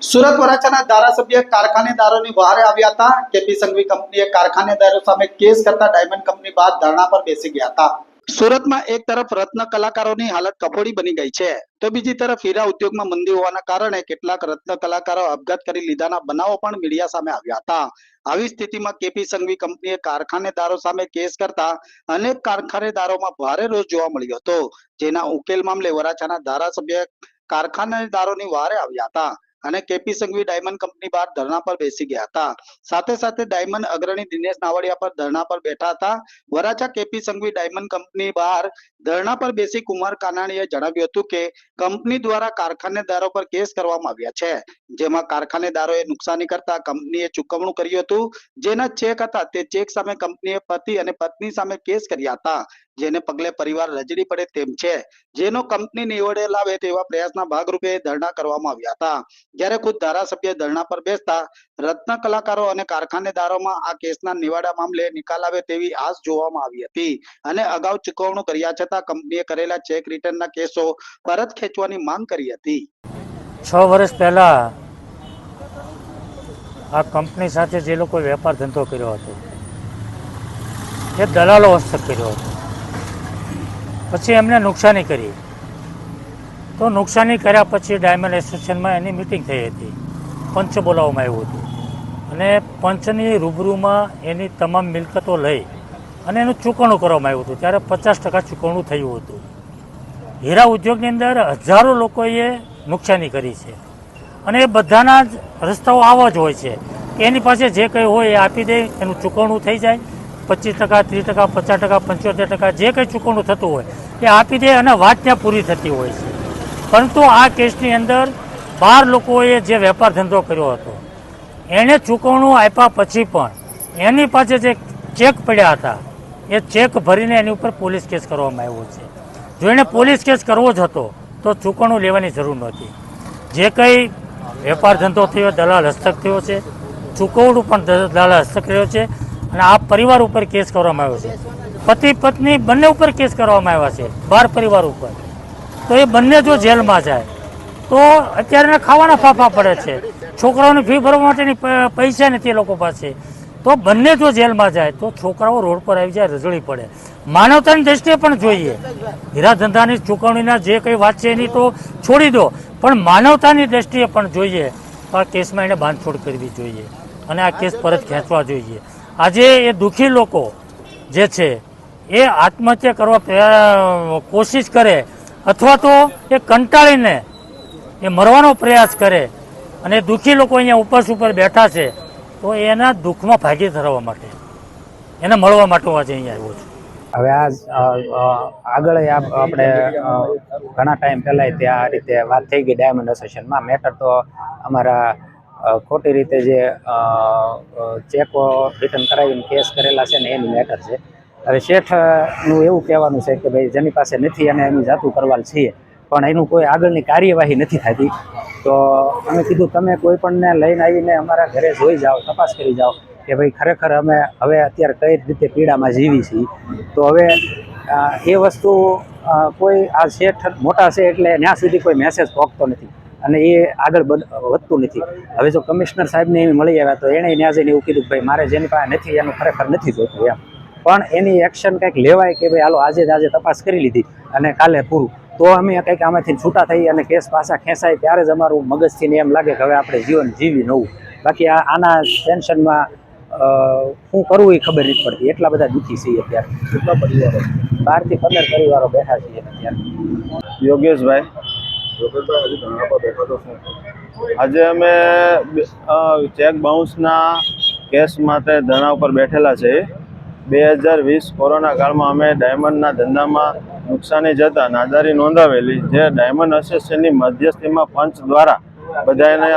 સુરત વરાછાના ધારાસભ્ય કારખાનેદારોની બહાર આવ્યા હતા. કેપી સંઘવી કંપનીએ કારખાનેદારો સામે કેસ કરતા ડાયમંડ કંપની બાદ ધરણા પર બેસી ગયા હતા. સુરતમાં એક તરફ રત્ન કલાકારોની હાલત કફોડી બની ગઈ છે. તો બીજી તરફ હીરા ઉદ્યોગમાં મંદી હોવાના કારણે કેટલાક રત્ન કલાકારો અપઘાત કરી લીધાના બનાવો પણ મીડિયા સામે આવ્યા હતા. આવી સ્થિતિમાં કેપી સંઘવી કંપનીએ કારખાનેદારો સામે કેસ કરતા અનેક કારખાનેદારોમાં ભારે રોષ જોવા મળ્યો હતો. જેના ઉકેલ મામલે વરાછાના ધારાસભ્ય કારખાનેદારોની વારે આવ્યા હતા. અને કેપી સંઘવી ડાયમંડ કંપની બહાર ધરણા પર બેસી ગયા હતા. સાથે સાથે ડાયમંડ અગ્રણી દિનેશ નાવડિયા પર ધરણા પર બેઠા હતા. Varachha K P Sanghvi diamond company બહાર ધરણા પર બેસી કુમાર કાનાણીએ જણાવ્યું હતું કે, કંપની દ્વારા કારખાનેદારો પર કેસ કરવામાં આવ્યા છે. જેમાં કારખાનેદારોએ નુકસાની કરતા કંપનીએ ચૂકવણું કર્યું હતું. જેના ચેક હતા તે ચેક સામે કંપનીએ પતિ અને પત્ની સામે કેસ કર્યા હતા. જેને પગલે પરિવાર રજડી પડે તેમ છે. જેનો કંપની નિવડે લાવે તેવા પ્રયાસના ભાગરૂપે ધરણા કરવામાં આવ્યા હતા. જ્યારે ખુદ ધારાસભ્ય ધરણા પર બેસતા રત્ન કલાકારો અને કારખાનેદારોમાં આ કેસના નિવાડા મામલે નિકાલ આવે તેવી આશ જોવામાં આવી હતી. અને અગાઉ ચૂકવણું કર્યા છતાં કંપનીએ કરેલા ચેક રિટર્નના કેસો પરત ખેંચવાની માંગ કરી હતી. છ વર્ષ પહેલાં આ કંપની સાથે જે લોકોએ વેપાર ધંધો કર્યો હતો, એ દલાલો હસ્તક કર્યો હતો. પછી એમને નુકસાની કરી. તો નુકસાની કર્યા પછી ડાયમંડ એસોસિએશનમાં એની મિટિંગ થઈ હતી, પંચ બોલાવવામાં આવ્યું હતું. અને પંચની રૂબરૂમાં એની તમામ મિલકતો લઈ અને એનું ચૂકવણું કરવામાં આવ્યું હતું. ત્યારે પચાસ ટકા ચૂકવણું થયું હતું. હીરા ઉદ્યોગની અંદર હજારો લોકોએ નુકસાની કરી છે. અને એ બધાના જ રસ્તાઓ આવા જ હોય છે. એની પાસે જે કંઈ હોય એ આપી દે, એનું ચૂકવણું થઈ જાય. પચીસ ટકા, ત્રીસ ટકા, પચાસ ટકા, પંચોતેર ટકા જે કંઈ ચૂકવણું થતું હોય એ આપી દે અને વાત ત્યાં પૂરી થતી હોય છે. પરંતુ આ કેસની અંદર બાર લોકોએ જે વેપાર ધંધો કર્યો હતો એણે ચૂકવણું આપ્યા પછી પણ એની પાસે જે ચેક પડ્યા હતા, એ ચેક ભરીને એની ઉપર પોલીસ કેસ કરવામાં આવ્યો છે. જો એણે પોલીસ કેસ કરવો જ હતો તો ચૂકવણું લેવાની જરૂર નહોતી. જે કંઈ વેપાર ધંધો થયો, દલાલ હસ્તક થયો છે, ચૂકવણું પણ દલાલ હસ્તક રહ્યો છે અને આ પરિવાર ઉપર કેસ કરવામાં આવ્યો છે. પતિ, પત્ની બંને ઉપર કેસ કરવામાં આવ્યા છે, બાર પરિવાર ઉપર. તો એ બંને જો જેલમાં જાય, તો અત્યારે ખાવાના ફાફા પડે છે. છોકરાઓની ફી ભરવા માટેની પૈસા નથી એ લોકો પાસે. તો બંને જો જેલમાં જાય, તો છોકરાઓ રોડ પર આવી જાય રજળી પડે. માનવતાની દ્રષ્ટિએ પણ જોઈએ. હીરા ધંધાની ચૂકવણીના જે કંઈ વાત છે એની તો છોડી દો. પણ માનવતાની દ્રષ્ટિએ પણ જોઈએ તો આ કેસમાં એને બાંધછોડ કરવી જોઈએ અને આ કેસ પરત ખેંચવા જોઈએ. આજે એ દુઃખી લોકો જે છે, એ આત્મહત્યા કરવા કોશિશ કરે અથવા તો એ કંટાળીને એ મરવાનો પ્રયાસ કરે અને દુઃખી લોકો અહીંયા ઉપવાસ ઉપર બેઠા છે. તો એના દુઃખમાં ભાગી ધરાવવા માટે. એને મળવા માટે આજે અહીંયા આવ્યો છું. હવે આ આગળ આપણે ઘણા ટાઈમ પહેલાં ત્યાં આ રીતે વાત થઈ ગઈ ડાયમંડ એસોસિએશનમાં. મેટર તો અમારા ખોટી રીતે જે ચેકો રિટર્ન કરાવીને કેસ કરેલા છે ને એની મેટર છે. હવે શેઠનું એવું કહેવાનું છે કે ભાઈ, જેની પાસે નથી અને એની જાતું કરવાલ છીએ, પણ એનું કોઈ આગળની કાર્યવાહી નથી થતી. તો અમે કીધું, તમે કોઈ પણને લઈને આવીને અમારા ઘરે જોઈ જાઓ, તપાસ કરી જાઓ કે ભાઈ ખરેખર અમે હવે અત્યારે કઈ રીતે પીડામાં જીવી છીએ. તો હવે એ વસ્તુ કોઈ આ શેઠ મોટા છે એટલે ત્યાં સુધી કોઈ મેસેજ પહોંચતો નથી અને એ આગળ વધતું નથી. હવે જો કમિશનર સાહેબને એમ મળી આવ્યા તો એણે ત્યાં જઈને એવું કીધું ભાઈ મારે જેની પાસે નથી, એનું ખરેખર નથી જોતું એમ. પણ એની એક્શન કંઈક લેવાય કે ભાઈ, હાલો, આજે જ આજે તપાસ કરી લીધી અને કાલે પૂરું. તો અમે કંઈક આમાંથી છૂટા થઈ અને કેસ પાછા ખેંચાય ત્યારે જ અમારું મગજથી એમ લાગે કે હવે આપણે જીવન જીવી નવું. બાકી આ આના ટેન્શનમાં શું કરવું એ ખબર નથી પડતી. એટલા બધા દુઃખી છીએ અત્યારે. કેટલા પરિવારો? બારથી પંદર પરિવારો બેઠા છીએ અત્યારે. યોગેશભાઈ? આજે અમે ચેક બાઉન્સના કેસ માટે ધરણા ઉપર બેઠેલા છે બે હજાર વીસ કોરોના કાળમાં અમે ડાયમંડના ધંધામાં નુકસાની જતા નાદારી નોંધાવેલી જે ડાયમંડ એસોસિએશનની મધ્યસ્થીમાં પંચ દ્વારા બધાને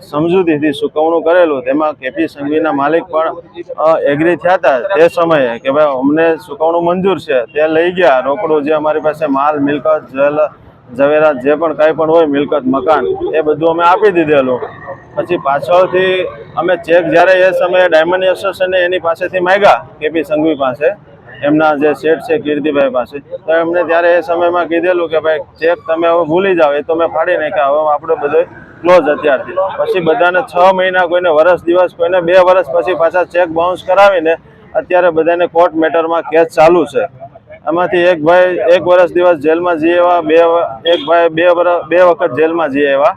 સમજૂતીથી ચૂકવણું કરેલું. તેમાં કેપી સંઘવીના માલિક પણ એગ્રી થયા હતા તે સમયે કે ભાઈ અમને ચૂકવણું મંજૂર છે. તે લઈ ગયા. રોકડું જે અમારી પાસે માલ, મિલકત, જલ, ઝવેરાત જે પણ કાંઈ પણ હોય, મિલકત, મકાન, એ બધું અમે આપી દીધેલું. પછી પાછળથી અમે ચેક જ્યારે એ સમયે ડાયમંડ એસોસિએશને એની પાસેથી માંગ્યા, કેપી સંઘવી પાસે એમના જે શેઠ છે કીર્તિભાઈ પાસે, તો એમને ત્યારે એ સમયમાં કીધેલું કે ભાઈ ચેક તમે હવે ભૂલી જાઓ, એ તો મેં ફાડી નાખ્યા, હવે આપણે બધો ક્લોઝ અત્યારથી. પછી બધાને છ મહિના કોઈને વરસ દિવસ, કોઈને બે વર્ષ પછી પાછા ચેક બાઉન્સ કરાવીને અત્યારે બધાને કોર્ટ મેટરમાં કેસ ચાલુ છે. એમાંથી એક ભાઈ એક વર્ષ દિવસ જેલમાં જઈ આવ્યા, બે એક ભાઈ બે વર્ષ બે વખત જેલમાં જઈ આવ્યા.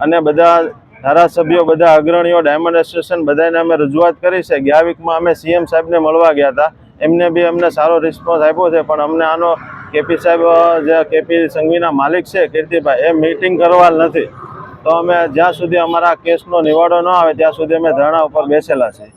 અને બધા ધારાસભ્યો, બધા અગ્રણીઓ ડાયમંડ એસોસિએશન બધાને અમે રજૂઆત કરી છે. ગયા વીકમાં અમે સીએમ સાહેબને મળવા ગયા હતા. એમને બી અમને સારો રિસ્પોન્સ આપ્યો છે. પણ અમને આનો કેપી સાહેબ જે કેપી સંઘવીના માલિક છે, કીર્તિભાઈ, એ મીટિંગ કરવા નથી. તો અમે જ્યાં સુધી અમારા કેસનો નિવાડો ન આવે, ત્યાં સુધી અમે ધરણા ઉપર બેસેલા છીએ.